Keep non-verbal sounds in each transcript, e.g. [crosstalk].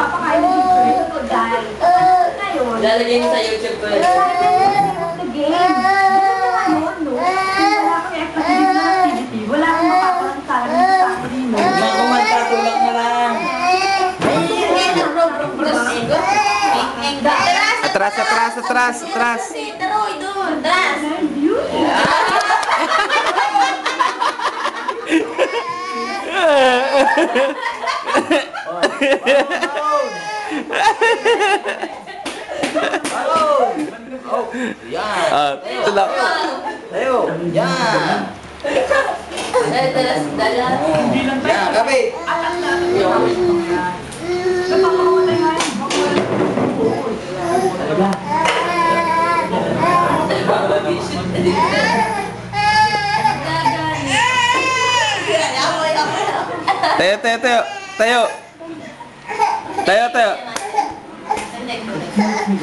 papakain si Bird ko, guys. Ano na sa YouTube, Bird. Atras, atras, atras, atras. Atras. [laughs] Oh, yan. Ah, tulak. Tayo. Yan. Dala, dala, dala. Yan, kapit. Napapakamatay nga yun. Tayo, tayo, tayo. Tayo. Tayo, tayo.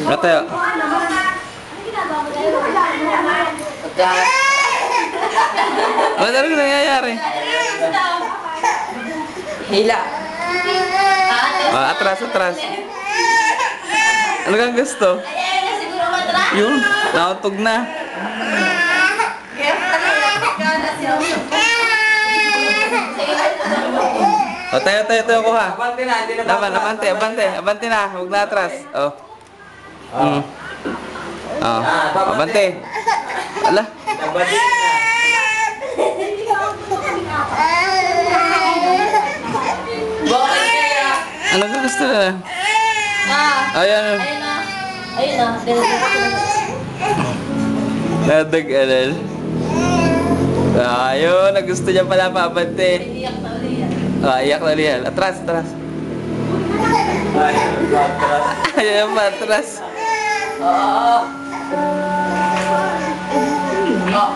Ah, tayo. Ano talaga nangyayari? Hila. Ah, atras, atras. Ano kang gusto? Ayan na siguro matras. Yun, nakatog na. O, tayo, tayo, tayo, kuha. Abante na, hindi na Laban, abante, abante, abante na. Huwag na atras. Oh. Mm. Oh, abante. Ala. Nabalik na. Bakit kaya? Ano ka gusto na? Ah, Ayan. ayun na. Ayun na. Nadag, alal. Ayun, nagusto niya pala pa, abante. Iyak na ulit Ah, iyak na liyan. Atras, atras. Ay, patras. Ayan pa, atras. Oo. Oh,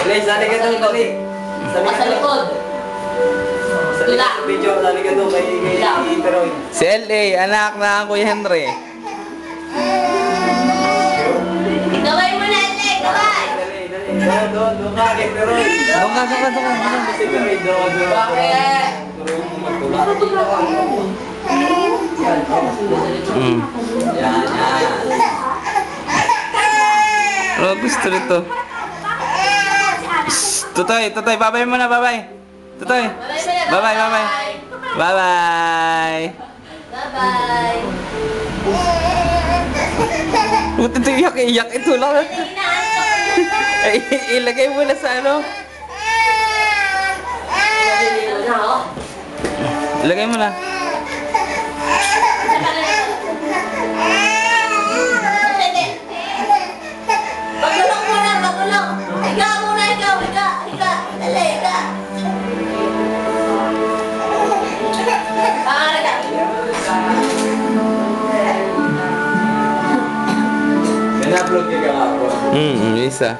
Dali, sali ka doon, dali. Doon. likod. Sali ka sa video, sali ka doon kay Peroy. Si L.A., anak na Kuya Henry. Doon, doon, doon ka kay Peroy. Doon ka, doon ka, doon ka. Si Peroy, doon, doon. Bakit? Peroy, matulak. Mm. Yan, yan. Ano gusto nito? Shh, Tutoy, tutoy, babay mo na, babay. Tutoy. Bye-bye, bye-bye. Bye-bye. Bye-bye. Buti ito iyak, iyak. Ito lang. Ilagay mo na sa ano. Ilagay mo na. Hum, hum, isso é.